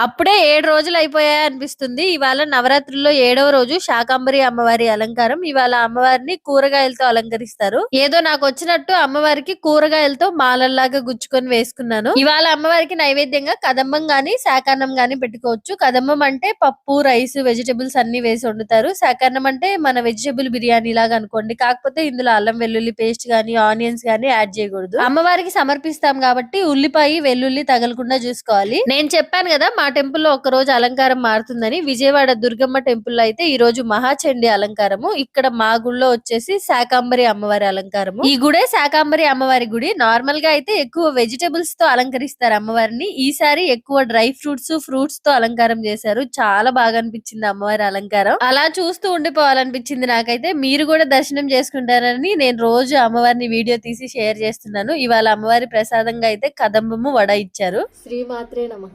అప్పుడే ఏడు రోజులు అయిపోయాయి అనిపిస్తుంది. ఇవాళ నవరాత్రుల్లో ఏడవ రోజు శాకాంబరి అమ్మవారి అలంకారం. ఇవాళ అమ్మవారిని కూరగాయలతో అలంకరిస్తారు. ఏదో నాకు వచ్చినట్టు అమ్మవారికి కూరగాయలతో మాలల్లాగా గుచ్చుకొని వేసుకున్నాను. ఇవాళ అమ్మవారికి నైవేద్యంగా కదంబం గాని శాకాన్నం గాని పెట్టుకోవచ్చు. కదంబం అంటే పప్పు రైస్ వెజిటబుల్స్ అన్ని వేసి వండుతారు. శాకాన్నం అంటే మన వెజిటబుల్ బిర్యానీ లాగా అనుకోండి. కాకపోతే ఇందులో అల్లం వెల్లుల్లి పేస్ట్ గానీ ఆనియన్స్ గానీ యాడ్ చేయకూడదు. అమ్మవారికి సమర్పిస్తాం కాబట్టి ఉల్లిపాయ వెల్లుల్లి తగలకుండా చూసుకోవాలి. నేను చెప్పాను కదా మా టెంపుల్లో రోజు అలంకారం మారుతుందని విజయవాడ దుర్గమ్మ టెంపుల్లో అయితే ఈ రోజు మహాచండి అలంకారము. ఇక్కడ మా గుడిలో వచ్చేసి శాకాంబరి అమ్మవారి అలంకారము. ఈ గుడే శాకాంబరి అమ్మవారి గుడి. నార్మల్గా అయితే ఎక్కువ వెజిటబుల్స్తో అలంకరిస్తారు అమ్మవారిని. ఈసారి ఎక్కువ డ్రై ఫ్రూట్స్ ఫ్రూట్స్తో అలంకారం చేశారు. చాలా బాగా అనిపించింది అమ్మవారి అలంకారం. అలా చూస్తూ ఉండిపోవాలనిపించింది నాకైతే. మీరు కూడా దర్శనం చేసుకుంటారని నేను రోజు అమ్మవారిని వీడియో తీసి షేర్ చేస్తున్నాను. ఇవాళ అమ్మవారి ప్రసాదంగా అయితే కదంబము వడ ఇచ్చారు. శ్రీమాత్రే నమ.